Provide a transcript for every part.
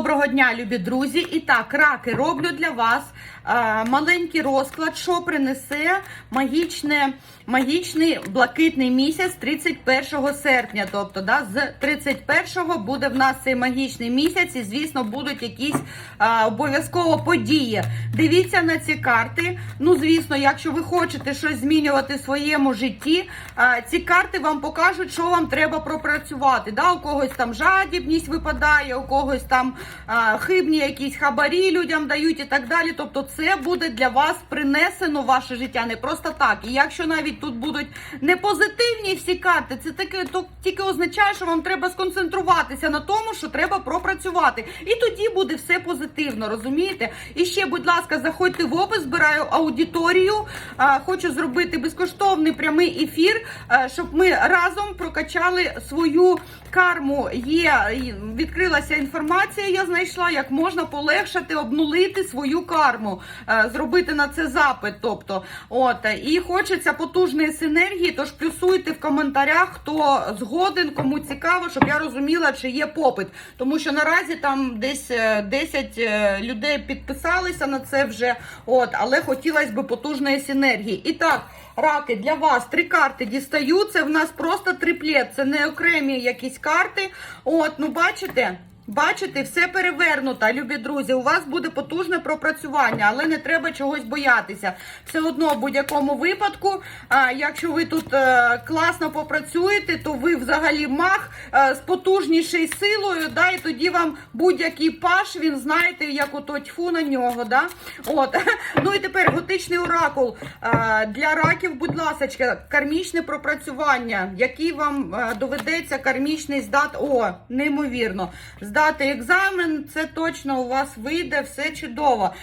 доброго дня, любі друзі. І так, раки роблю для вас е, маленький розклад, що принесе магічне, магічний блакитний місяць 31 серпня. Тобто, да, з 31-го буде в нас цей магічний місяць, і звісно, будуть якісь е, обов'язково події. Дивіться на ці карти. Ну, звісно, якщо ви хочете щось змінювати в своєму житті, е, ці карти вам покажуть, що вам треба пропрацювати. Да? У когось там жадібність випадає, у когось там хибні якісь хабарі людям дають і так далі. Тобто, це буде для вас принесено ваше життя не просто так. І якщо навіть тут будуть не позитивні всі карти, це таке то тільки означає, що вам треба сконцентруватися на тому, що треба пропрацювати. І тоді буде все позитивно, розумієте? І ще, будь ласка, заходьте в опис, збираю аудиторію. Хочу зробити безкоштовний прямий ефір, щоб ми разом прокачали свою карму. Є відкрилася інформація. Я знайшла, як можна полегшати, обнулити свою карму, е, зробити на це запит. Тобто, от і хочеться потужної синергії. Тож плюсуйте в коментарях, хто згоден, кому цікаво, щоб я розуміла, чи є попит. Тому що наразі там десь е, 10 е, людей підписалися на це вже. От, але хотілося б потужної синергії. І так. Раки, для вас три карти дістаю. Це в нас просто триплет, це не окремі якісь карти. От, ну бачите? Бачите, все перевернуто, любі друзі. У вас буде потужне пропрацювання, але не треба чогось боятися. Все одно, в будь-якому випадку, якщо ви тут е, класно попрацюєте, то ви взагалі маг е, з потужнішою силою, да, і тоді вам будь-який паш, він знаєте, як ото тьфу на нього. Да? От. Ну і тепер готичний оракул. Для раків, будь ласка, кармічне пропрацювання, який вам е, доведеться кармічний здати. О, неймовірно. Здати екзамен, це точно у вас вийде, все чудово.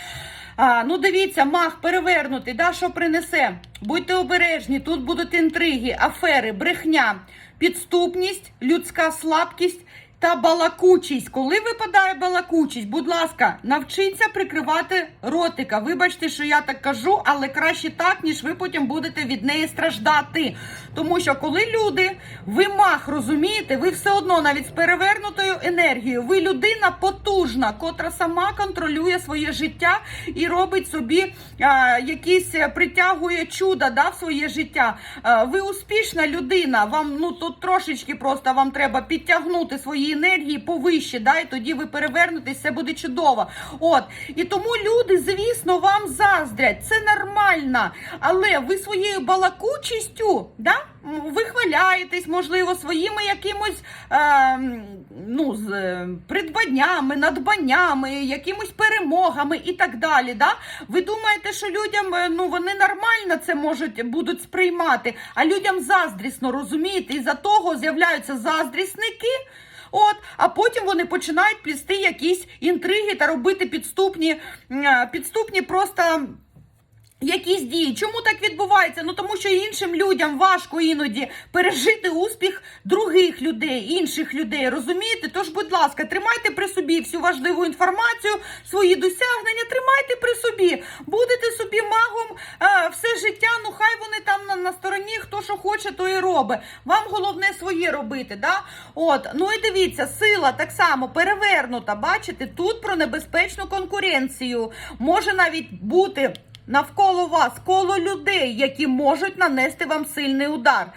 А, ну дивіться, мах перевернутий, да, що принесе? Будьте обережні, тут будуть інтриги, афери, брехня, підступність, людська слабкість та балакучість. Коли випадає балакучість, будь ласка, навчіться прикривати ротика. Вибачте, що я так кажу, але краще так, ніж ви потім будете від неї страждати. Тому що коли люди, ви мах, розумієте, ви все одно навіть з перевернутою енергією, ви людина потужна, котра сама контролює своє життя і робить собі а, якісь е, притягує чуда да, в своє життя. А, ви успішна людина, вам ну тут трошечки просто вам треба підтягнути свої енергії повище, да, і тоді ви перевернетесь, все буде чудово. От і тому люди, звісно, вам заздрять. Це нормально. Але ви своєю балакучістю, да, ви можливо, своїми якимось е, ну, з, е, придбаннями, надбаннями, якимось перемогами і так далі. Да? Ви думаєте, що людям е, ну, вони нормально це можуть будуть сприймати, а людям заздрісно, розумієте? І за того з'являються заздрісники. От, а потім вони починають плісти якісь інтриги та робити підступні, підступні просто. Якісь дії, чому так відбувається? Ну тому що іншим людям важко іноді пережити успіх других людей, інших людей. Розумієте? Тож, будь ласка, тримайте при собі всю важливу інформацію, свої досягнення, тримайте при собі. Будете собі магом е, все життя. Ну хай вони там на, на стороні, хто що хоче, то і робить. Вам головне своє робити. Да? От, ну і дивіться, сила так само перевернута. Бачите, тут про небезпечну конкуренцію може навіть бути. Навколо вас коло людей, які можуть нанести вам сильний удар.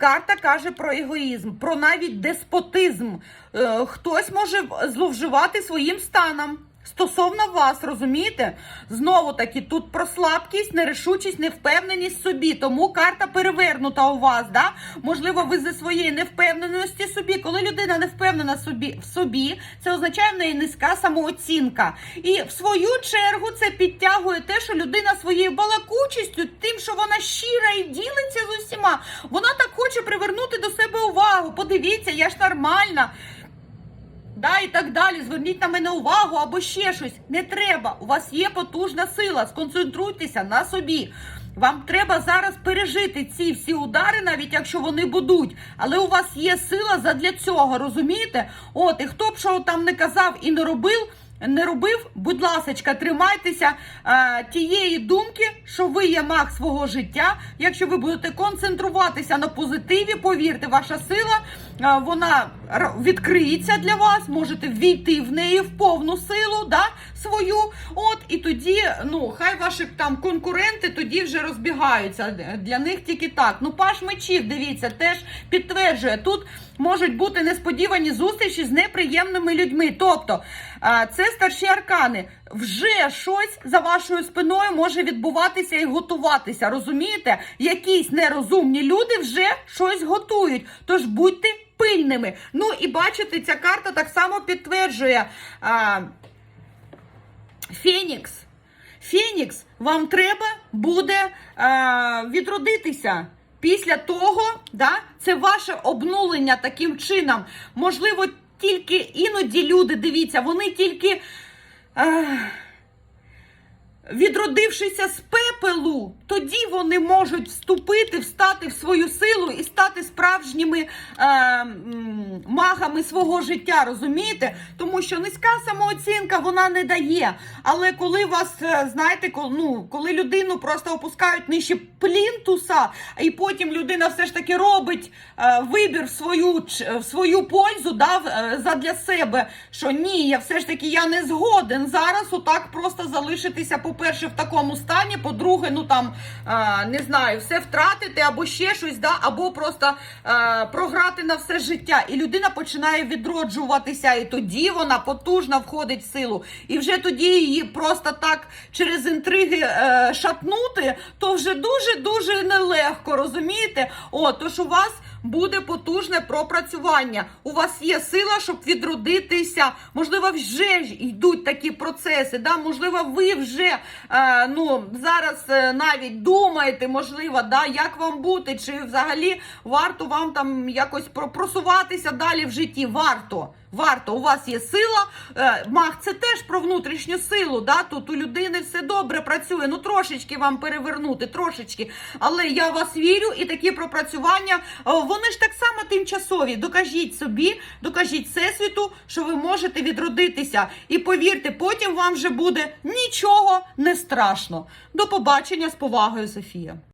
Карта каже про егоїзм, про навіть деспотизм. Е, Хтось може зловживати своїм станом. Стосовно вас, розумієте? Знову таки, тут про слабкість, нерішучість, невпевненість собі. Тому карта перевернута у вас. Да? Можливо, ви зі своєї невпевненості собі. Коли людина не впевнена собі, в собі, це означає в неї низька самооцінка. І в свою чергу це підтягує те, що людина своєю балакучістю, тим, що вона щира і ділиться з усіма, вона так хоче привернути до себе увагу. Подивіться, я ж нормальна. Да, і так далі, зверніть на мене увагу або ще щось. Не треба. У вас є потужна сила. Сконцентруйтеся на собі. Вам треба зараз пережити ці всі удари, навіть якщо вони будуть. Але у вас є сила задля цього, розумієте? От, і хто б що там не казав і не робив, не робив, будь ласочка, тримайтеся е, тієї думки, що ви є маг свого життя. Якщо ви будете концентруватися на позитиві, повірте, ваша сила вона відкриється для вас, можете ввійти в неї в повну силу, да, свою. От і тоді, ну хай ваші там конкуренти тоді вже розбігаються. Для них тільки так. Ну, паш мечів, дивіться, теж підтверджує тут. Можуть бути несподівані зустрічі з неприємними людьми. Тобто це старші аркани. Вже щось за вашою спиною може відбуватися і готуватися. Розумієте? Якісь нерозумні люди вже щось готують. Тож будьте пильними. Ну і бачите, ця карта так само підтверджує. А, Фенікс. Фенікс, вам треба буде е, відродитися. Після того, да, це ваше обнулення таким чином. Можливо, тільки іноді люди, дивіться, вони тільки. Е, Відродившися з пепелу, тоді вони можуть вступити, встати в свою силу і стати справжніми е, магами свого життя, розумієте? Тому що низька самооцінка вона не дає. Але коли вас, е, знаєте, кол- ну, коли людину просто опускають нижче плінтуса, і потім людина все ж таки робить е, вибір в свою, в свою пользу, да, е, задля себе, що ні, я все ж таки я не згоден зараз отак просто залишитися, по-перше, в такому стані, по-друге, ну там е, не знаю, все втратити або ще щось, да, або просто е, програти на все життя. І людина починає відроджуватися, і тоді вона потужно входить в силу. І вже тоді її просто так через інтриги е, шатнути, то вже дуже-дуже нелегко, розумієте? О, тож у вас буде потужне пропрацювання. У вас є сила, щоб відродитися. Можливо, вже йдуть такі процеси. Да? Можливо, ви вже е, ну, зараз е, навіть думаєте, можливо, да, як вам бути, чи взагалі варто вам там якось про- просуватися далі в житті. Варто. Варто, у вас є сила. Е, маг це теж про внутрішню силу. Да? Тут у людини все добре працює. Ну трошечки вам перевернути, трошечки. Але я вас вірю, і такі пропрацювання, е, вони ж так само тимчасові. Докажіть собі, докажіть всесвіту, що ви можете відродитися. І повірте, потім вам вже буде нічого не страшно. До побачення з повагою, Софія.